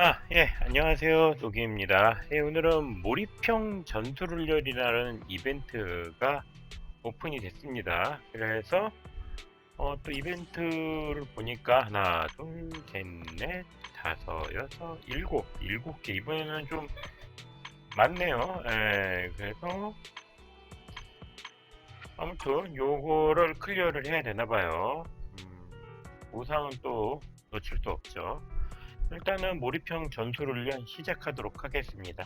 아, 예, 안녕하세요. 도기입니다. 예, 오늘은 몰입형 전투훈련이라는 이벤트가 오픈이 됐습니다. 그래서 어, 또 이벤트를 보니까 하나, 둘, 셋, 넷, 다섯, 여섯, 일곱, 일곱 개. 이번에는 좀 많네요. 예, 그래서 아무튼 요거를 클리어를 해야 되나봐요. 음, 보상은 또 놓칠 수 없죠. 일단은 몰입형 전술훈련 시작하도록 하겠습니다.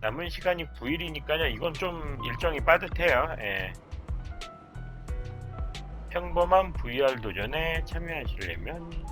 남은 시간이 9일이니까요. 이건 좀 일정이 빠듯해요. 예. 평범한 VR 도전에 참여하시려면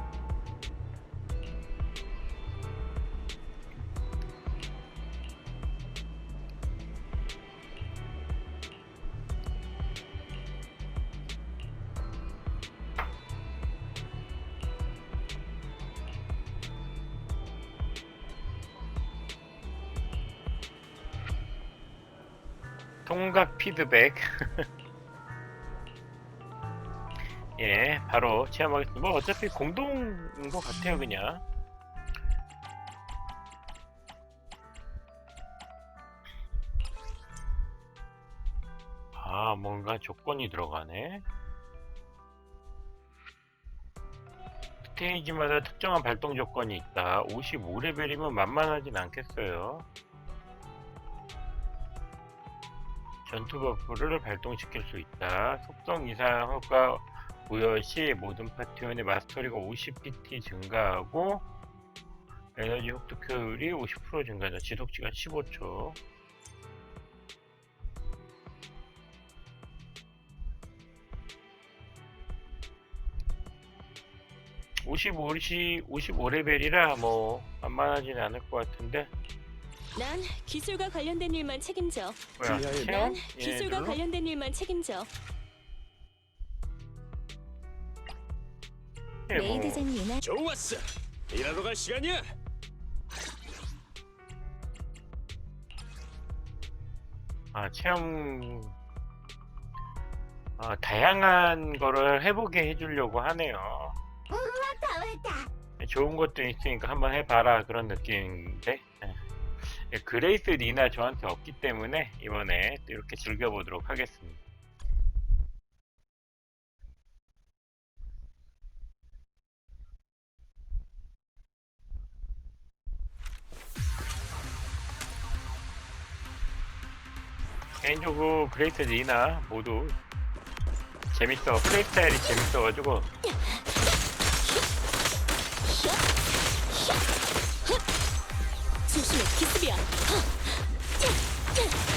통각 피드백. 예 바로 체험하겠습니다. 뭐 어차피 공동인 것 같아요 그냥. 아 뭔가 조건이 들어가네. 스테이지마다 특정한 발동 조건이 있다. 55레벨이면 만만하진 않겠어요 전투 버프를 발동시킬 수 있다. 속성 이상 효과 부여 시 모든 파티원의 마스터리가 50PT 증가하고 에너지 흡득 효율이 50% 증가한다. 지속 시간 15초. (55시) (55레벨이라) 뭐 만만하지는 않을 것 같은데 난 기술과 관련된 일만 책임져. 뭐야 지하에 체험? 난 예, 기술과? 관련된 일만 책임져. 예, 뭐. 메이드장 유나 좋았어. 일하러 갈 시간이야. 아, 체험, 아, 다양한 거를 해보게 해주려고 하네요. 좋은 것도 있으니까 한번 해봐라 그런 느낌인데. 예, 그레이스 리나 저한테 없기 때문에 이번에 또 이렇게 즐겨보도록 하겠습니다. 개인적으로 그레이스 리나 모두 재밌어 플레이 스타일이 재밌어가지고 조심해 기습이야. 간다고?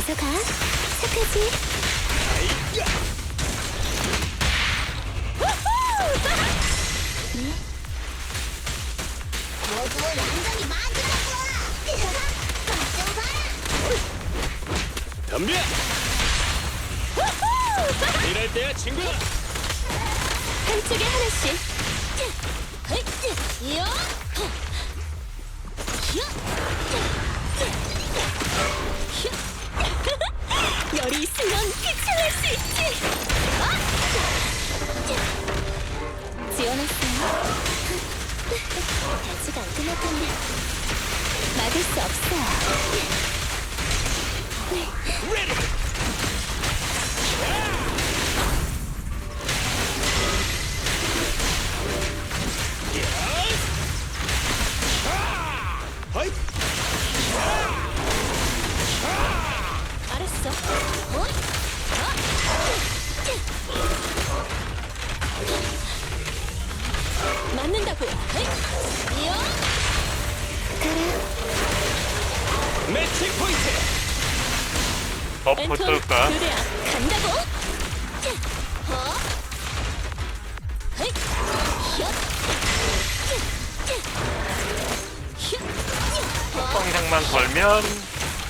어서 가. 착하지? 덤벼. 일할 때야 친구야. 한쪽에 하나씩. 이요. 열이 있으면 귀찮을 수 있지. 지원했어요. 아직 안 끝났군요. 막을 수. 허이. 알았어. 어? 어? 샷. 공격만 걸면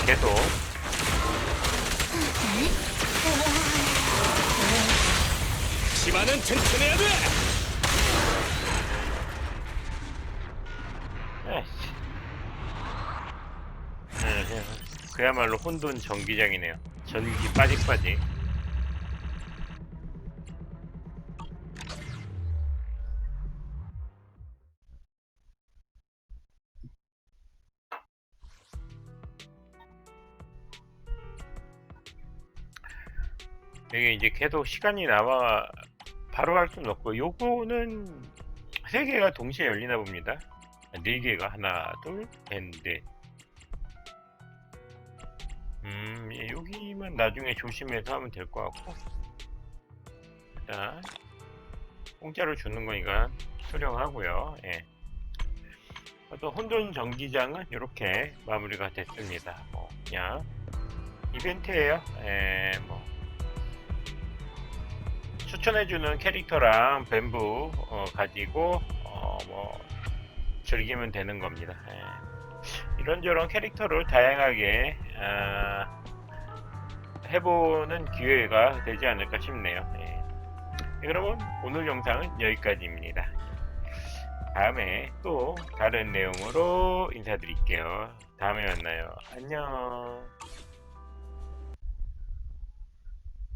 계속 치마는 튼튼해야 돼. 에이씨. 네, 그야말로 혼돈 전기장이네요. 전기 빠직빠직. 이게 이제 계속 시간이 남아 바로 할 수는 없고 요거는 세 개가 동시에 열리나 봅니다. 네 개가 하나, 둘, 셋, 넷. 음, 예, 여기만 나중에 조심해서 하면 될 것 같고. 일단 공짜로 주는 거니까 수령하고요. 예. 또 혼돈 전기장은 이렇게 마무리가 됐습니다. 뭐 그냥 이벤트예요. 예, 뭐 추천해주는 캐릭터랑 뱀부 어, 가지고 어, 뭐 즐기면 되는 겁니다. 예. 이런저런 캐릭터를 다양하게 아, 해보는 기회가 되지 않을까 싶네요. 예. 예, 그러면 오늘 영상은 여기까지입니다. 다음에 또 다른 내용으로 인사드릴게요. 다음에 만나요. 안녕.